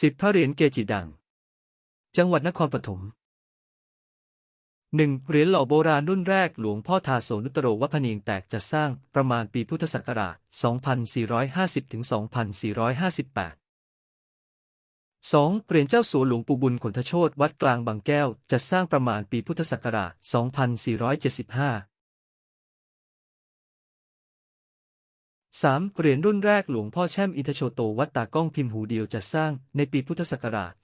สิบพระเหรียญเกจิดัง จังหวัดนครปฐมหนึ่งเหรียญหล่อโบราณรุ่นแรกหลวงพ่อทาโสนุตโรวัพเนียงแตกจะสร้างประมาณปีพุทธศักราช 2450 ถึง 2458 2. เหรียญเจ้าสัวหลวงปู่บุญขนทโชตวัดกลางบางแก้วจะสร้างประมาณปีพุทธศักราช 2475 3. เหรียญรุ่นแรกหลวงพ่อแช่มอินทโชโตวัดตากล้องพิมพ์หูเดียวจะสร้างในปีพุทธศักราช 2484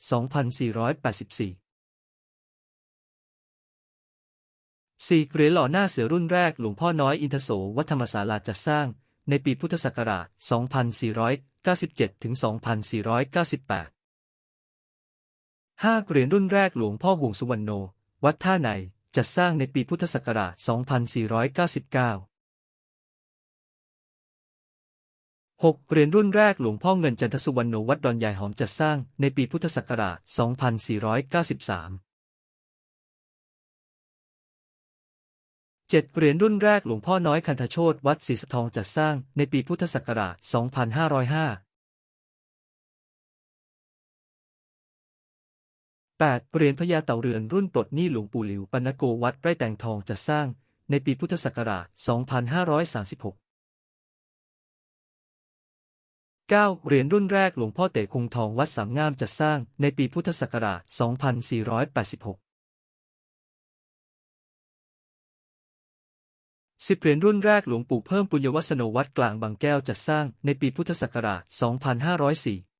4. เหรียญหล่อหน้าเสือรุ่นแรกหลวงพ่อน้อยอินทโสวัดธรรมศาลาจะสร้าง ในปีพุทธศักราช 2497 ถึง 2498 5. เหรียญรุ่นแรกหลวงพ่อห่วงสุวรรณโน วัดท่าในจะสร้างในปีพุทธศักราช 2499 6. เหรียญรุ่นแรกหลวงพ่อเงินจันทสุวรรณโนวัดดอนใหญ่หอมจะสร้างในปีพุทธศักราช 2493 7. เหรียญรุ่นแรกหลวงพ่อน้อยคันธโชตวัดศรีสะทองจัดสร้างในปีพุทธศักราช 2505 8. เหรียญพญาเต่าเรือนรุ่นปลดหนี้หลวงปู่หลิวปัณโกวัดไร่แตงทองจัดสร้างในปีพุทธศักราช 2536 9. เหรียญรุ่นแรกหลวงพ่อเต๋คงทองวัดสามงามจัดสร้างในปีพุทธศักราช 2486 10 เหรียญรุ่นแรกหลวงปู่เพิ่มปุญญวัสโนวัดกลางบางแก้วจัดสร้างในปีพุทธศักราช 2504